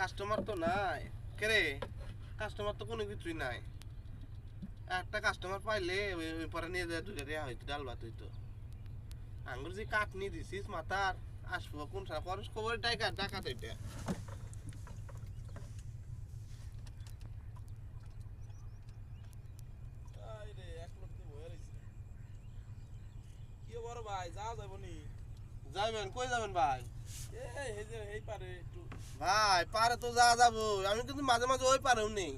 Customer তো নাই। কে রে? কাস্টমার তো কোনো কিছুই নাই। একটা কাস্টমার পাইলে ওই পরে নিয়ে যায় দুটো রেয়া হইতো ডাল ভাত হইতো। আঙ্গুর যে কাঠ নিয়ে দিছিস মাথার আসব কোন সারা পরশ খবর টাকা টাকা তো এটা আই রে, এক লোক তো বয়ে রইছে। কি বড় ভাই? যাওয়া যাব নি? যাবেন কই যাবেন ভাই? ভাই পারে তো যা যাব। আমি কিন্তু মাঝে মাঝে ওই পারেও নেই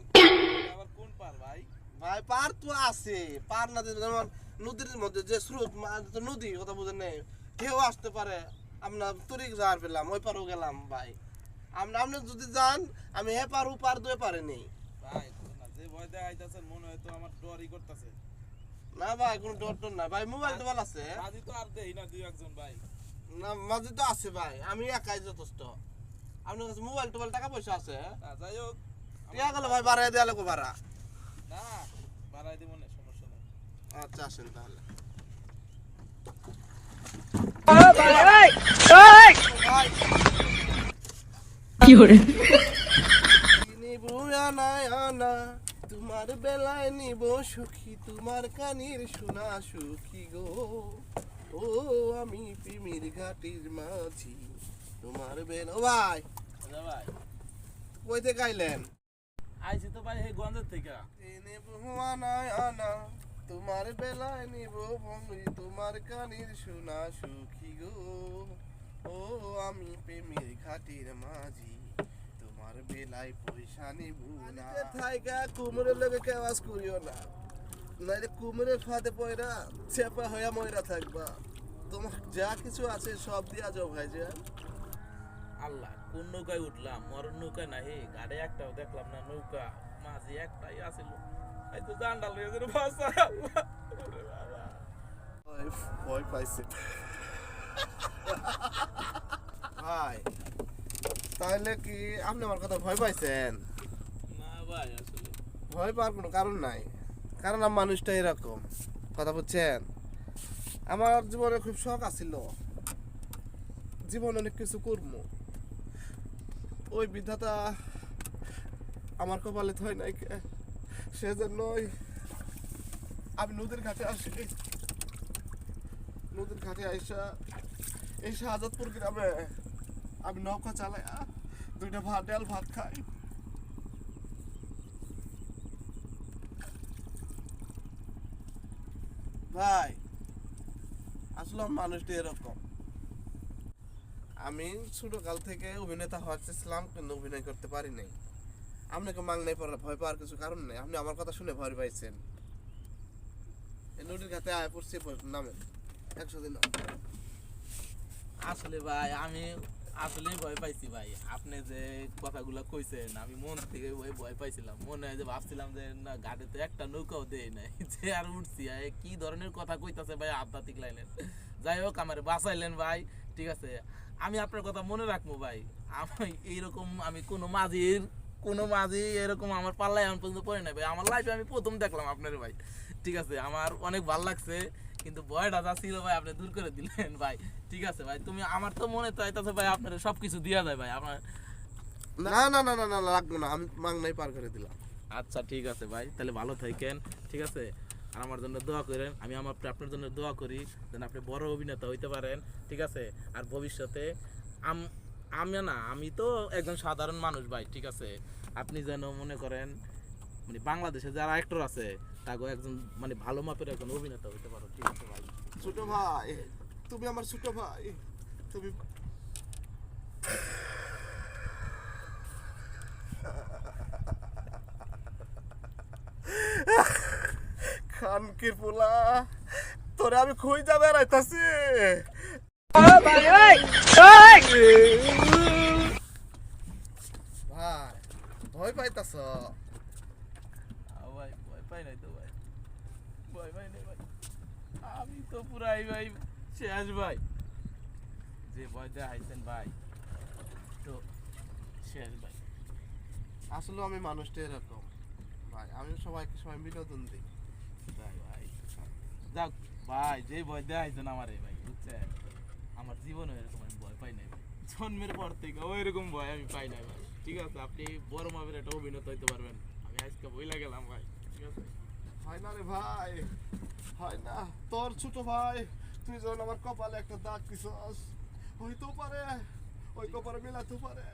আবার কোন পার ভাই? ভাই পার তো আছে। পার না যেমন নদীর মধ্যে যে স্রোত তো নদী কথা বুঝেন নেই কেউ আসতে পারে। আপনার তরিক যাওয়ার পেলাম ওই পারও গেলাম ভাই। আপনি আপনি যদি যান আমি এ পার ও পার দুয়ে পারে নেই। ভাই যে ভয় দেখাইতেছেন মনে হয় তো আমার ডরই করতেছে। না ভাই কোনো ডর টর না ভাই মোবাইল টোবাইল আছে। আজি তো আর দেই না দুই একজন ভাই। না মাঝে তো আছে ভাই আমি একাই যথেষ্ট। আপনার কাছে মোবাইল টোবাইল টাকা পয়সা আছে? যাই হোক। টিয়া গেল ভাই বাড়াই দেওয়া ভাড়া। না বাড়াই দিব না সমস্যা নাই। আচ্ছা আসেন তাহলে। কি তোমার বেলায় নিব সুখী তোমার কানির শোনা সুখী গো। ও আমি পিমির ঘাটির মাঝি। তোমার বেল ও ভাই! আচ্ছা ভাই। কইতে গাইলেন আইছি তো ভাই এই গঞ্জের থেকে। নিব আনায় আনা তোমার বেলায় নিব ভঙ্গি তোমার কানির শোনা সুখী গো। ও আমি প্রেমের ঘাটির মাঝি তোমার বেলায় পয়সা নিব না। থাইকা কুমড়ের লগে কেওয়াজ করিও না। নাইলে কুমড়ের ফাঁদে পয়রা চেপা হইয়া ময়রা থাকবা। তোমার যা কিছু আছে সব দিয়া যাও ভাইজান। আল্লাহ কোন নৌকায় উঠলাম? মরণ নৌকা নাহি গাড়ি একটাও দেখলাম না নৌকা মাঝি একটাই আছিল। এই তো জান্ডাল হয়ে গেল ভাষা ভয় পাইছে। ভাই তাহলে কি আপনি আমার কথা ভয় পাইছেন? না ভাই আসলে। ভয় পাওয়ার কোনো কারণ নাই। কারণ আমার মানুষটা এরকম, কথা বুঝছেন? আমার জীবনে খুব শখ আছিল। জীবনে অনেক কিছু করব। ওই বিধাতা আমার কপালে থয় নাই কে? সেজন্যই আমি নদীর ঘাটে আসি। নদীর ঘাটে আইসা এই শাহজাদপুর গ্রামে আমি নৌকা চালাই দুইটা ভাত, ডাল ভাত খাই। ভাই আসলে মানুষটা এরকম। আমি ছোটকাল থেকে অভিনেতা হওয়ার চেয়েছিলাম, কিন্তু অভিনয় করতে পারি নাই। আপনাকে মাংনাই পড়া ভয় পাওয়ার কিছু কারণ নেই। আপনি আমার কথা শুনে ভয় পাইছেন। এই ঘাটে আয় পড়ছে, নামে। একশো দিন আসলে ভাই, আমি ভয় পাইছি ভাই। আপনি যে কথাগুলো কইছেন, আমি মন থেকে ভয় ভয় পাইছিলাম। মনে হয় যে ভাবছিলাম যে, না ঘাটে তো একটা নৌকাও নাই। যে আর উঠছি কি ধরনের কথা কইতাছে ভাই আধ্যাত্মিক লাইনের? যাই হোক, আমার ভাই, ঠিক আছে। আমি আপনার কথা মনে রাখব ভাই। আমি এইরকম, আমি কোনো মাঝির, কোনো মাঝি এরকম আমার পাল্লায় এখন পর্যন্ত পড়ে নাই ভাই। আমার লাইফে আমি প্রথম দেখলাম আপনার ভাই, ঠিক আছে। আমার অনেক ভালো লাগছে। কিন্তু ভয়টা যা ছিল ভাই আপনি দূর করে দিলেন ভাই। ঠিক আছে ভাই তুমি আমার তো মনে তো আইতাছে ভাই আপনার সব কিছু দিয়া যায় ভাই আমার না না না না না লাগবো না আমি মাংনাই পার করে দিলাম। আচ্ছা ঠিক আছে ভাই তাহলে ভালো থাকেন ঠিক আছে? আর আমার জন্য দোয়া করেন আমি আমার আপনার জন্য দোয়া করি যেন আপনি বড় অভিনেতা হইতে পারেন ঠিক আছে? আর ভবিষ্যতে আম আমি না আমি তো একজন সাধারণ মানুষ ভাই ঠিক আছে? আপনি যেন মনে করেন মানে বাংলাদেশে যারা অ্যাক্টর আছে তাকে একজন মানে ভালো মাপের একজন অভিনেতা হইতে পারো, ঠিক আছে ভাই? ছোট ভাই, তুমি আমার ছোট ভাই, তুমি খানকির পোলা, তোরে আমি খুঁজ যাবে রাইতাছি ভাই, ভয় পাইতাছ? পাই নাই তো ভাই। ভয় পাই নাই ভাই। আমি তো পুরাই ভাই শেষ ভাই। যে ভয় দেখাইছেন ভাই তো শেষ ভাই। আসলে আমি মানুষটা এরকম ভাই। আমি সবাইকে সবাই বিনোদন দিই। যাই ভাই যাক ভাই যে ভয় দেখাইছেন আমারে ভাই বুঝছেন? আমার জীবনে এরকম আমি ভয় পাই নাই ভাই। জন্মের পর থেকে ওই রকম ভয় আমি পাই নাই ভাই। ঠিক আছে আপনি বড় মাপের একটা অভিনেতা হইতে পারবেন। আমি আজকে বইলা গেলাম ভাই। হয় রে ভাই হয় না তোর ছোট ভাই, তুই যখন আমার কপালে একটা দাগ দিছস, হইতেও পারে, ওই কপালে মেলাতেও পারে।